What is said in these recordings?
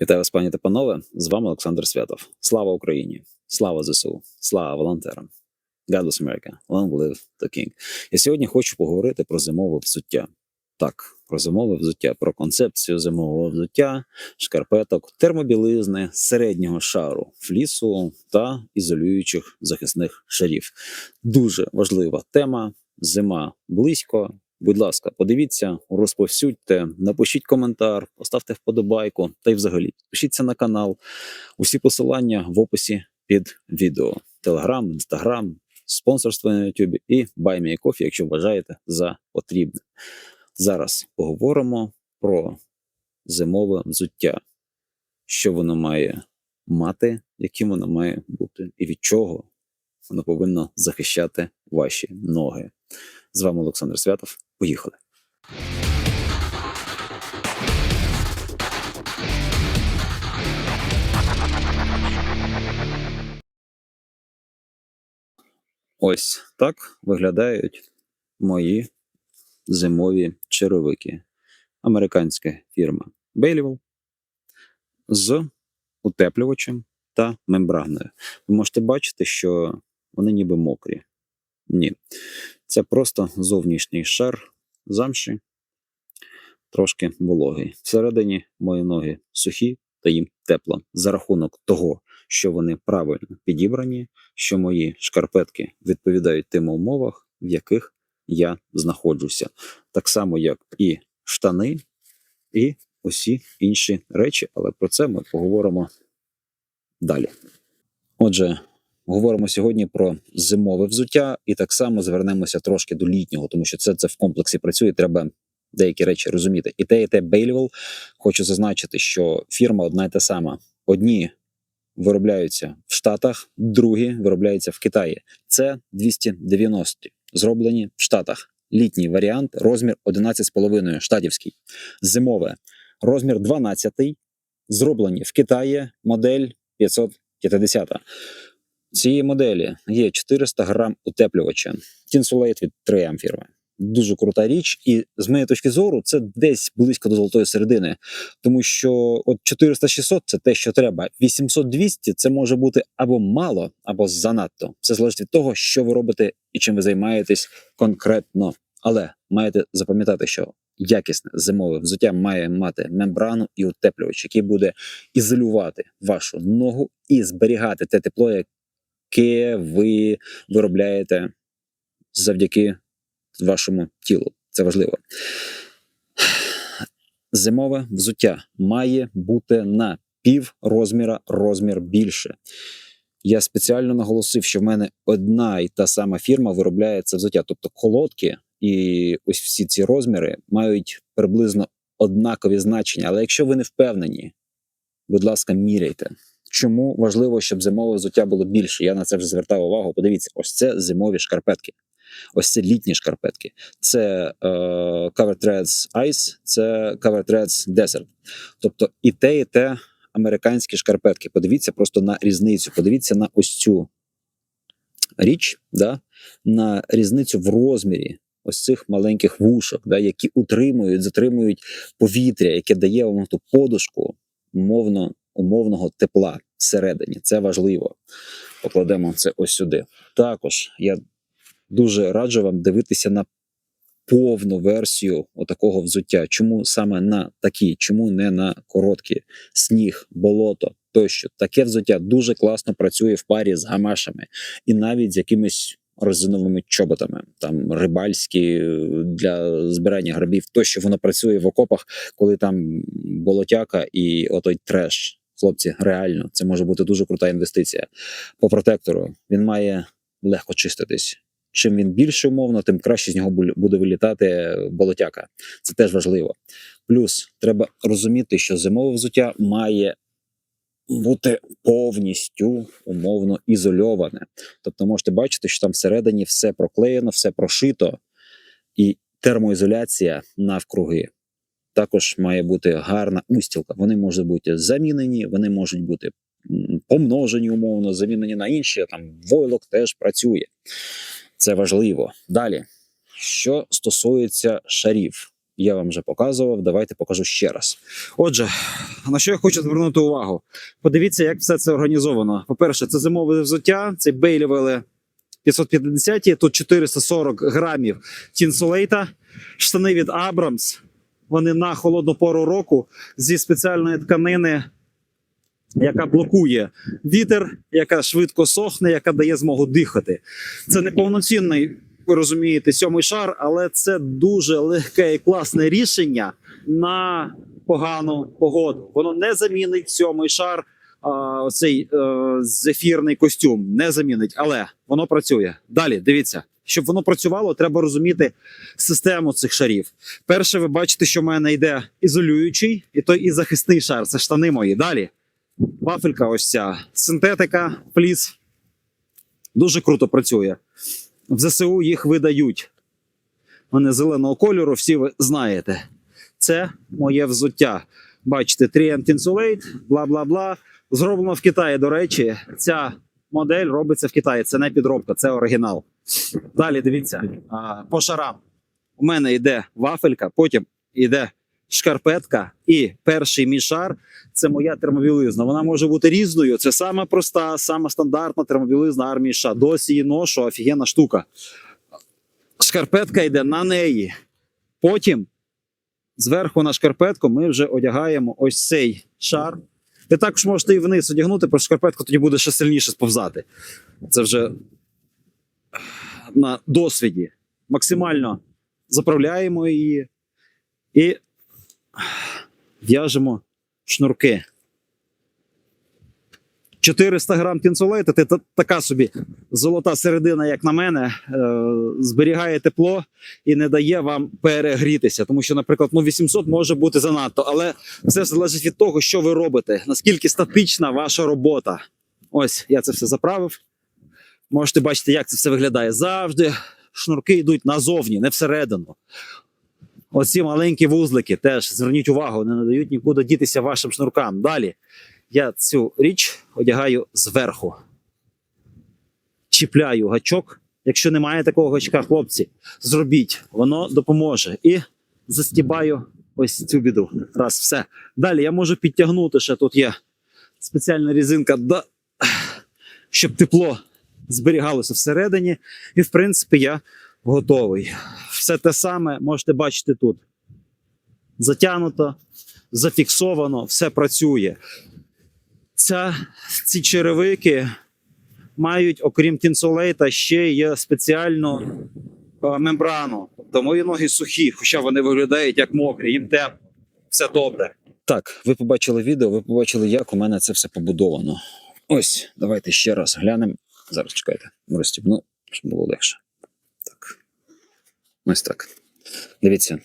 Вітаю вас, пані та панове. З вами Олександр Святов. Слава Україні! Слава ЗСУ! Слава волонтерам! God bless America! Long live the King! Я сьогодні хочу поговорити про зимове взуття. Так, про зимове взуття, про концепцію зимового взуття, шкарпеток, термобілизни, середнього шару, флісу та ізолюючих захисних шарів. Дуже важлива тема. Зима близько. Будь ласка, подивіться, розповсюдьте, напишіть коментар, поставте вподобайку та й взагалі підпишіться на канал. Усі посилання в описі під відео: Телеграм, Інстаграм, спонсорство на Ютубі і BuyMeACoffee, якщо вважаєте за потрібне. Зараз поговоримо про зимове взуття, що воно має мати, яким воно має бути, і від чого воно повинно захищати ваші ноги. З вами Олександр Святов. Поїхали. Ось так виглядають мої зимові черевики. Американська фірма Baileyville з утеплювачем та мембраною. Ви можете бачити, що вони ніби мокрі. Ні. Це просто зовнішній шар замші, трошки вологий. Всередині мої ноги сухі та їм тепло за рахунок того, що вони правильно підібрані, що мої шкарпетки відповідають тим умовах, в яких я знаходжуся. Так само, як і штани, і усі інші речі, але про це ми поговоримо далі. Отже, Говоримо сьогодні про зимове взуття, і так само звернемося трошки до літнього, тому що це це в комплексі працює. Треба деякі речі розуміти. І те, і те Baileyville. Хочу зазначити, що фірма одна і та сама. Одні виробляються в Штатах, другі виробляються в Китаї. Це 290 зроблені в Штатах. Літній варіант, розмір 11,5 штатівський. Зимове розмір 12, зроблені в Китаї, модель 550. Цієї моделі є 400 грам утеплювача Tinsulate від 3M фірми. Дуже крута річ, і з моєї точки зору, це десь близько до золотої середини, тому що от 400-600 – це те, що треба. 800-200 – це може бути або мало, або занадто. Це залежить від того, що ви робите і чим ви займаєтесь конкретно. Але маєте запам'ятати, що якісне зимове взуття має мати мембрану і утеплювач, який буде ізолювати вашу ногу і зберігати те тепло, яке ви виробляєте завдяки вашому тілу. Це важливо. Зимове взуття має бути на пів розміра розмір більше. Я спеціально наголосив, що в мене одна і та сама фірма виробляє це взуття. Тобто колодки і ось всі ці розміри мають приблизно однакові значення. Але якщо ви не впевнені, будь ласка, міряйте. Чому важливо, щоб зимове взуття було більше? Я на це вже звертав увагу. Подивіться, ось це зимові шкарпетки. Ось це літні шкарпетки. Це е, Cover Threads Ice, це Cover Threads Desert. Тобто і те, і те американські шкарпетки. Подивіться просто на різницю. Подивіться на ось цю річ, да? на різницю в розмірі ось цих маленьких вушок, да? які утримують, затримують повітря, яке дає вам ту подушку, умовно, умовного тепла всередині. Це важливо. Покладемо це ось сюди. Також я дуже раджу вам дивитися на повну версію отакого взуття. Чому саме на такі, чому не на короткі сніг, болото тощо. Таке взуття дуже класно працює в парі з гамашами і навіть з якимись резиновими чоботами, там рибальські для збирання грабів. Тощо воно працює в окопах, коли там болотяка і отой треш. Хлопці, реально, це може бути дуже крута інвестиція. По протектору він має легко чиститись. Чим він більше умовно, тим краще з нього буде вилітати болотяка. Це теж важливо. Плюс треба розуміти, що зимове взуття має бути повністю умовно ізольоване. Тобто, можете бачити, що там всередині все проклеєно, все прошито, і термоізоляція навкруги. Також має бути гарна устілка. Вони можуть бути замінені, вони можуть бути помножені, умовно, замінені на інші. Там войлок теж працює. Це важливо. Далі, що стосується шарів, я вам вже показував. Давайте покажу ще раз. Отже, на що я хочу звернути увагу? Подивіться, як все це організовано. По-перше, це зимове взуття, це бейлівели 550, тут 440 грамів тінсулейта, штани від Абрамс. Вони на холодну пору року зі спеціальної тканини, яка блокує вітер, яка швидко сохне, яка дає змогу дихати. Це не повноцінний, ви розумієте, сьомий шар, але це дуже легке і класне рішення на погану погоду. Воно не замінить сьомий шар, цей е, зефірний костюм. Не замінить, але воно працює. Далі дивіться. Щоб воно працювало, треба розуміти систему цих шарів. Перше, ви бачите, що в мене йде ізолюючий, і той і захисний шар. Це штани мої. Далі вафелька, ось ця синтетика, фліс. Дуже круто працює. В ЗСУ їх видають. Вони зеленого кольору, всі ви знаєте. Це моє взуття. Бачите, Trient Insulate, бла бла бла. Зроблено в Китаї. До речі, ця модель робиться в Китаї. Це не підробка, це оригінал. Далі дивіться, по шарам. У мене йде вафелька, потім йде шкарпетка, і перший мій шар це моя термобілизна. Вона може бути різною. Це сама проста, сама стандартна термобілизна армії США. Досі її ношу, офігенна штука. Шкарпетка йде на неї. Потім зверху на шкарпетку ми вже одягаємо ось цей шар. Ви також можете і вниз одягнути, про шкарпетку тоді буде ще сильніше сповзати. Це вже на досвіді. Максимально заправляємо її і в'яжемо шнурки. 400 грам тінсулейта, це така собі золота середина, як на мене, е, зберігає тепло і не дає вам перегрітися. Тому що, наприклад, ну 800 може бути занадто, але все залежить від того, що ви робите, наскільки статична ваша робота. Ось я це все заправив. Можете бачити, як це все виглядає. Завжди шнурки йдуть назовні, не всередину. Оці маленькі вузлики теж зверніть увагу, не надають нікуди дітися вашим шнуркам. Далі я цю річ одягаю зверху. Чіпляю гачок. Якщо немає такого гачка, хлопці, зробіть, воно допоможе. І застібаю ось цю біду. Раз, все. Далі я можу підтягнути ще тут є спеціальна різинка, щоб тепло зберігалося всередині. І, в принципі, я готовий. Все те саме можете бачити тут. Затягнуто, зафіксовано, все працює. Ця, ці черевики мають, окрім тінсолейта, ще є спеціальну е, мембрану. Тобто мої ноги сухі, хоча вони виглядають як мокрі, їм тепло. Все добре. Так, ви побачили відео, ви побачили, як у мене це все побудовано. Ось, давайте ще раз глянемо. Зараз чекайте, розстібну, щоб було легше. Так. Ось так. Дивіться,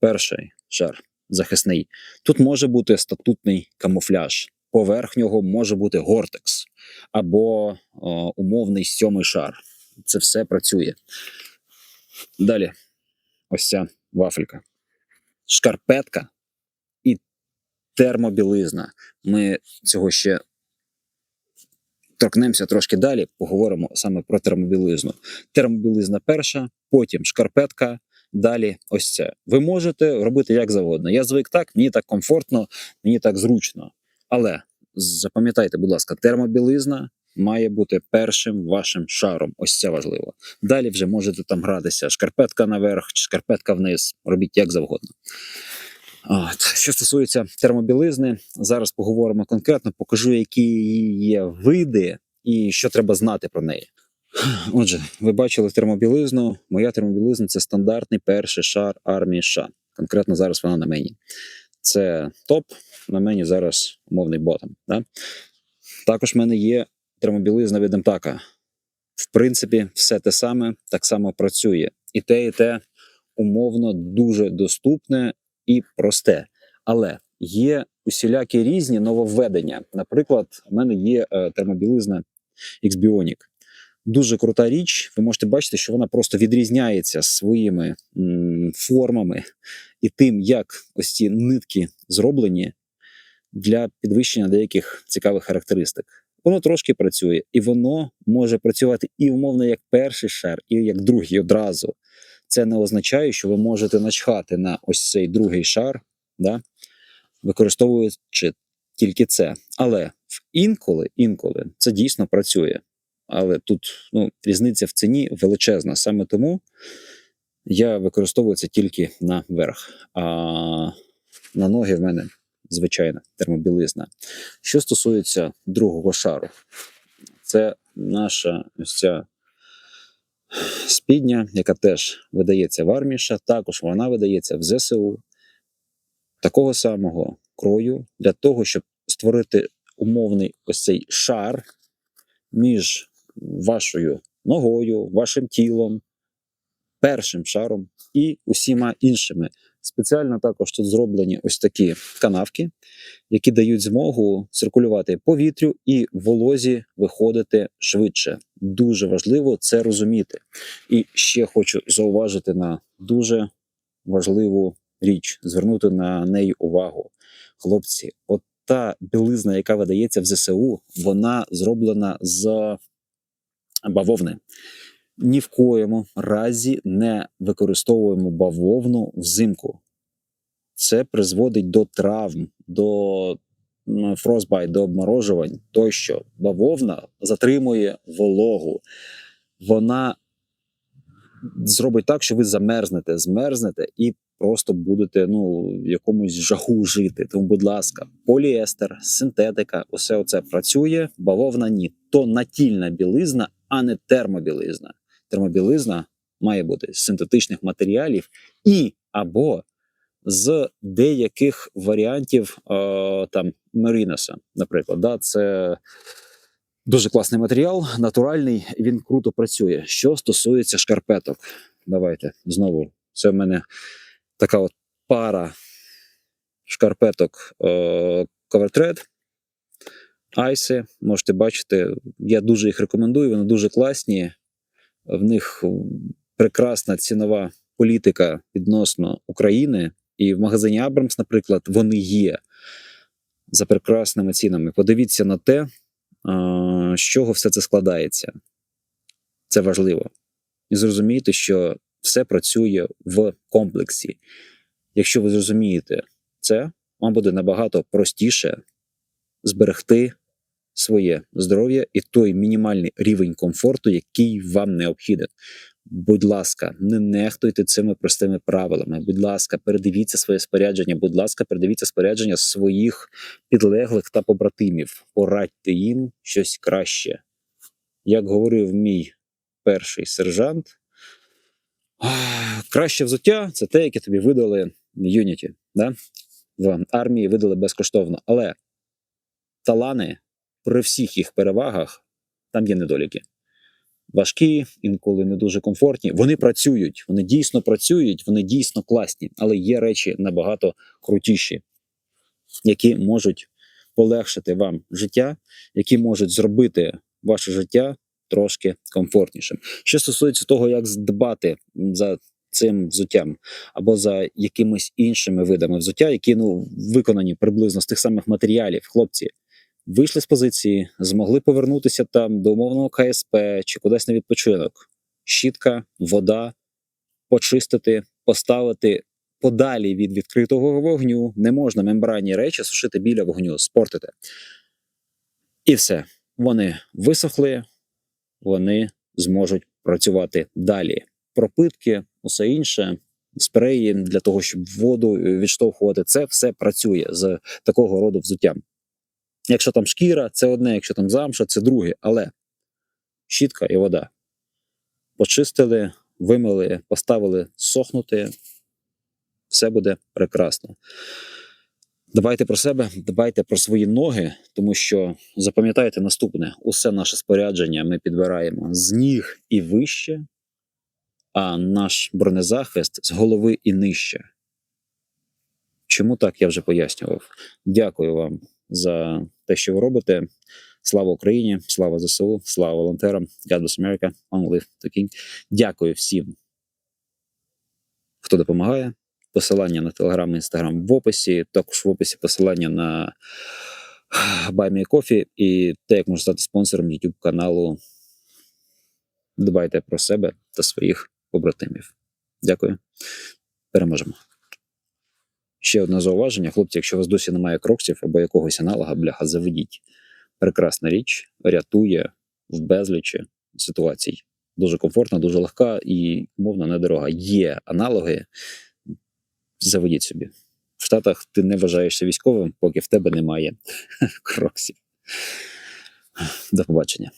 перший шар захисний. Тут може бути статутний камуфляж. Поверх нього може бути гортекс або о, умовний сьомий шар. Це все працює. Далі, ось ця вафелька. Шкарпетка і термобілизна. Ми цього ще торкнемося трошки далі, поговоримо саме про термобілизну. Термобілизна перша, потім шкарпетка, далі ось це. Ви можете робити як завгодно. Я звик так, мені так комфортно, мені так зручно. Але запам'ятайте, будь ласка, термобілизна має бути першим вашим шаром. Ось це важливо. Далі вже можете там гратися. Шкарпетка наверх, чи шкарпетка вниз. Робіть як завгодно. От. Що стосується термобілизни, зараз поговоримо конкретно, покажу, які її є види і що треба знати про неї. Отже, ви бачили термобілизну. Моя термобілизна це стандартний перший шар армії США. Конкретно зараз вона на мені. Це топ, на мені зараз умовний ботом. Да? Також в мене є термобілизна від Емтака. В принципі, все те саме так само працює. І те, і те умовно дуже доступне і просте. Але є усілякі різні нововведення. Наприклад, у мене є е, термобілизна X-Bionic. Дуже крута річ. Ви можете бачити, що вона просто відрізняється своїми формами і тим, як ось ці нитки зроблені для підвищення деяких цікавих характеристик. Воно трошки працює, і воно може працювати і умовно як перший шар, і як другий одразу. Це не означає, що ви можете начхати на ось цей другий шар, да? використовуючи тільки це. Але інколи, інколи це дійсно працює. Але тут ну, різниця в ціні величезна. Саме тому я використовую це тільки на верх. А на ноги в мене звичайна термобілизна. Що стосується другого шару, це наша ось ця спідня, яка теж видається в арміша, також вона видається в ЗСУ такого самого крою для того, щоб створити умовний ось цей шар між вашою ногою, вашим тілом, першим шаром і усіма іншими. Спеціально також тут зроблені ось такі канавки, які дають змогу циркулювати повітрю і волозі виходити швидше. Дуже важливо це розуміти. І ще хочу зауважити на дуже важливу річ, звернути на неї увагу. Хлопці, от та білизна, яка видається в ЗСУ, вона зроблена з бавовни. Ні в коєму разі не використовуємо бавовну взимку. Це призводить до травм, до м, фростбайт, до обморожувань тощо. Бавовна затримує вологу. Вона зробить так, що ви замерзнете, змерзнете і просто будете ну, в якомусь жаху жити. Тому, будь ласка, поліестер, синтетика, усе оце працює, бавовна ні. То натільна білизна, а не термобілизна. Термобілизна має бути з синтетичних матеріалів і або з деяких варіантів е, там мериноса, наприклад. Да, це дуже класний матеріал, натуральний, він круто працює. Що стосується шкарпеток, давайте знову. Це в мене така от пара шкарпеток е, Coverthread. Айси, можете бачити, я дуже їх рекомендую, вони дуже класні. В них прекрасна цінова політика відносно України. І в магазині Абрамс, наприклад, вони є за прекрасними цінами. Подивіться на те, з чого все це складається. Це важливо. І зрозумійте, що все працює в комплексі. Якщо ви зрозумієте це, вам буде набагато простіше зберегти своє здоров'я і той мінімальний рівень комфорту, який вам необхіден. Будь ласка, не нехтуйте цими простими правилами. Будь ласка, передивіться своє спорядження. Будь ласка, передивіться спорядження своїх підлеглих та побратимів. Порадьте їм щось краще. Як говорив мій перший сержант, краще взуття це те, яке тобі видали Юніті. Да? В армії видали безкоштовно. Але талани при всіх їх перевагах там є недоліки важкі, інколи не дуже комфортні. Вони працюють, вони дійсно працюють, вони дійсно класні, але є речі набагато крутіші, які можуть полегшити вам життя, які можуть зробити ваше життя трошки комфортнішим. Що стосується того, як дбати за цим взуттям або за якимись іншими видами взуття, які ну виконані приблизно з тих самих матеріалів, хлопці вийшли з позиції, змогли повернутися там до умовного КСП чи кудись на відпочинок. Щітка, вода, почистити, поставити подалі від відкритого вогню. Не можна мембранні речі сушити біля вогню, спортити. І все. Вони висохли, вони зможуть працювати далі. Пропитки, усе інше. Спреї для того, щоб воду відштовхувати, це все працює з такого роду взуттям. Якщо там шкіра, це одне, якщо там замша, це друге. Але щітка і вода. Почистили, вимили, поставили сохнути, все буде прекрасно. Дбайте про себе, дбайте про свої ноги, тому що запам'ятайте наступне: усе наше спорядження ми підбираємо з ніг і вище, а наш бронезахист з голови і нижче. Чому так я вже пояснював? Дякую вам за те, що ви робите. Слава Україні, слава ЗСУ, слава волонтерам, God bless America, long live the King. Дякую всім, хто допомагає. Посилання на Телеграм і Інстаграм в описі, також в описі посилання на Coffee і те, як можна стати спонсором YouTube каналу. Дбайте про себе та своїх побратимів. Дякую. Переможемо. Ще одне зауваження, хлопці, якщо у вас досі немає кроксів або якогось аналога, бляха, заведіть. Прекрасна річ, рятує в безлічі ситуацій. Дуже комфортна, дуже легка і мовно недорога. Є аналоги, заведіть собі. В Штатах ти не вважаєшся військовим, поки в тебе немає кроксів. До побачення.